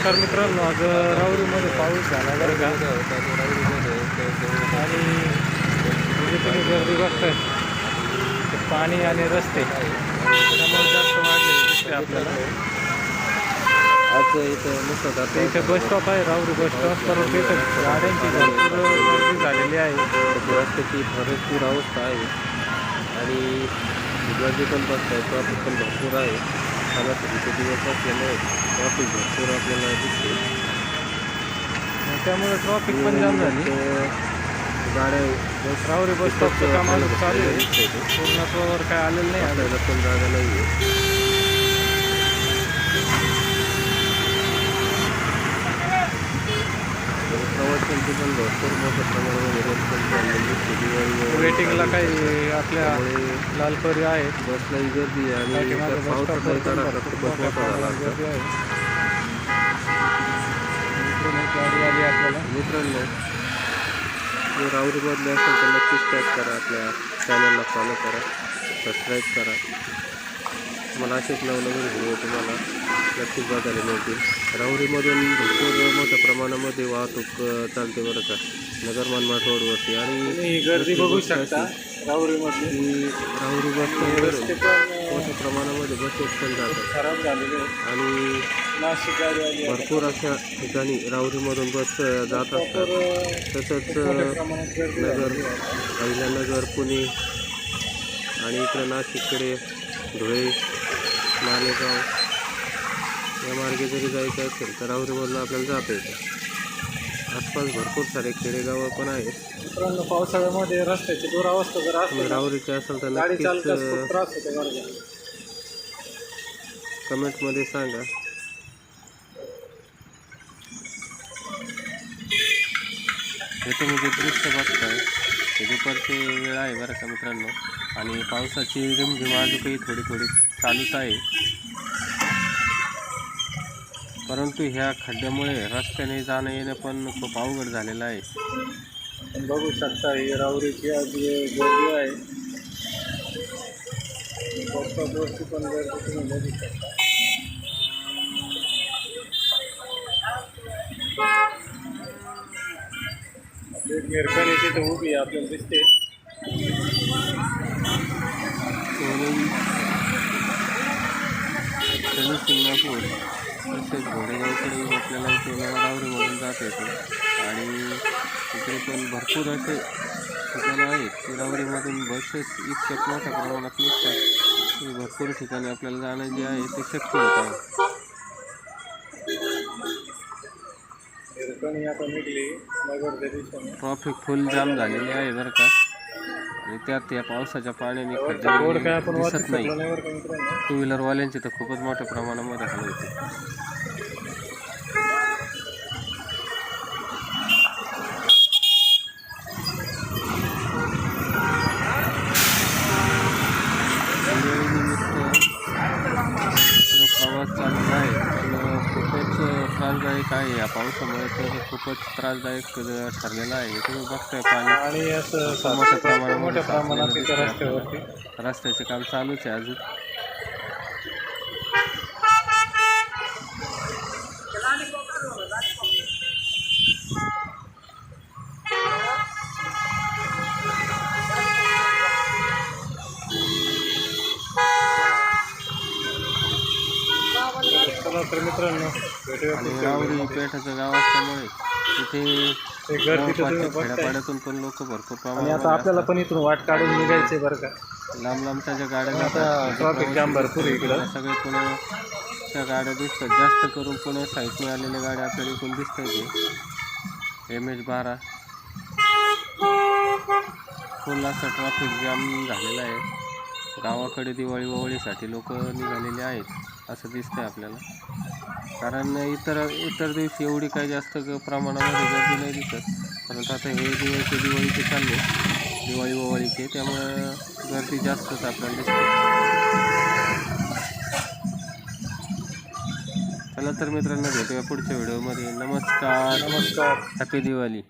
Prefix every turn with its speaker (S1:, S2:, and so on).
S1: नमस्कार मित्रांनो आज राऊरीमध्ये पाऊस झाला बरं का. आणि म्हणजे तुम्ही गर्दी बघताय. पाणी आणि रस्ते. त्यामुळे जास्त दिसते आपल्याला.
S2: आज इथं नुसतं
S1: ते इथे बस स्टॉप आहे राऊरी बस स्टॉप तर तिथं गाड्यांची भरपूर गर्दी झालेली आहे.
S2: रस्त्याची भरपूर अवस्था आहे आणि गर्दी पण बसत आहे ट्रॉफिक पण भरपूर आहे. सणासुदीचे दिवस असल्यामुळे ट्रॉफिक भरपूर आपल्याला दिसते
S1: त्यामुळे ट्रॉफिक पण जाम झाली
S2: गाड्या बस
S1: बस स्टॉपचं काम अजून चालू आहे. पूर्णत्वावर काय आलेलं नाही.
S2: आपल्याला पण जागा नाही आहे प्रवासांची पण भरपूर मोठ्या प्रमाणामध्ये चाललेली
S1: वेटिंगला काही आपल्या लालपरी आहेत.
S2: बसलाही गर्दी आहे आणि
S1: पाठीमागे
S2: त्या
S1: बस
S2: पावसाचाही
S1: स्टॉपवर पण
S2: तडाखा
S1: भरपूर
S2: खूपच
S1: मोठ्या
S2: मोठा झाला
S1: प्रमाणात
S2: असता.
S1: गर्दी आहे. इकडून एक गाडी आली आपल्याला.
S2: मित्रांनो जे राऊरीमधले असेल तर नक्कीच टॅग करा आपल्या चॅनलला फॉलो करा सबस्क्राईब करा. मला असेच नवनवीन व्हिडिओ तुम्हाला नक्कीच बघायला मिळतील राऊरीमधून भरपूर मोठ्या प्रमाणामध्ये वाहतूक चालते बरं का नगर मनमाड रोडवरती आणि
S1: गर्दी बघू शकता
S2: की राऊरी बस मोठ्या प्रमाणामध्ये बसेस पण जातात
S1: खराब झालेले आहेत.
S2: आणि. भरपूर अशा ठिकाणी राऊरीमधून बस जात असतात तसंच नगर. अहिल्यानगर पुणे आणि इकडं नाशिककडे धुळे मालेगाव. या मार्गे जरी जायचं असेल तर राहुरीमधून आपल्याला जाता येतं. आसपास भरपूर सारे खेडेगावं पण आहेत.
S1: मित्रांनो पावसाळ्यामध्ये रस्त्याची दुरावस्था जर
S2: तुम्ही
S1: असली
S2: राहुरीचे असाल तर
S1: गाडी
S2: नक्कीच
S1: चालकास त्रास होतो.
S2: कमेंटमध्ये सांगा. हे तुम्ही जे दृश्य बघताय ते दुपारची वेळ आहे बरं का मित्रांनो? आणि पावसाची रिमझिम अजूनही थोडी थोडी चालूच आहे. परंतु ह्या खड्ड्यामुळे रस्त्याने जाणं येणं पण खूप अवघड झालेलं आहे.
S1: बघू शकता ही राऊरीची आज गर्दी आहे. बस स्टॉपवरची पण गर्दी तुम्ही बघू शकता. एक मिरकणी तिथे उभी आहे आपल्याला दिसते.
S2: शनी शिंगणापूर तसेच घोडेगावकडेही आपल्याला इथे नवरावरीमधून जात येते. आणि इकडे पण भरपूर असे ठिकाणं आहेत. की रावरीमधून बसेस इतक्या मोठ्या प्रमाणात निघतात. की भरपूर ठिकाणी आपल्याला जाणं जे आहे ते शक्य होत आहे. ट्रॉफिक फुल जाम झालेली आहे बरं का. आणि त्यात या पावसाच्या पाण्याने खड्डे दिसत नाही. टू व्हीलरवाल्यांची तर खूपच मोठ्या प्रमाणामध्ये हाल होते. त्रासदायक आहे? या पावसामुळे तर खूपच त्रासदायक ठरलेला आहे. तुम्ही बघताय पाणी.
S1: आणि असं
S2: मोठ्या प्रमाणामध्ये
S1: मोठ्या प्रमाणात. रस्त्यावरती.
S2: रस्त्याचे काम चालूच आहे अजून.
S1: चला तर मित्रांनो
S2: आणि रावरी. पेठाचं गाव असल्यामुळे इथे
S1: ते तुम्ही बघताय
S2: खेड्यापाड्यातून पण लोक भरपूर
S1: आणि
S2: प्रमाणात
S1: आता आपल्याला पण इथून वाट काढून निघायचे बरं का.
S2: लांब लांबच्या ज्या गाड्या
S1: आता
S2: जातात
S1: traffic jam भरपूर आहे इकडं.
S2: सगळे पुण्याच्या गाड्या दिसतात. जास्त करून पुणे साईडने आलेल्या गाड्या आपल्याला इथून दिसतात एम एच बारा. फुल असं ट्रॅफिक जाम झालेलं आहे. गावाकडे दिवाळी ओवळीसाठी लोक निघालेले आहेत असं दिसतंय आपल्याला. कारण इतर इतर दिवशी एवढी काही जास्त प्रमाणामध्ये गर्दी नाही दिसत. परंतु आता हे दिवस दिवाळीचे चालले दिवाळी ओवाळीचे त्यामुळं गर्दी जास्तच आपल्याला दिसते. चला तर मित्रांनो भेटूया पुढच्या व्हिडिओमध्ये. नमस्कार.
S1: नमस्कार.
S2: हॅपी दिवाळी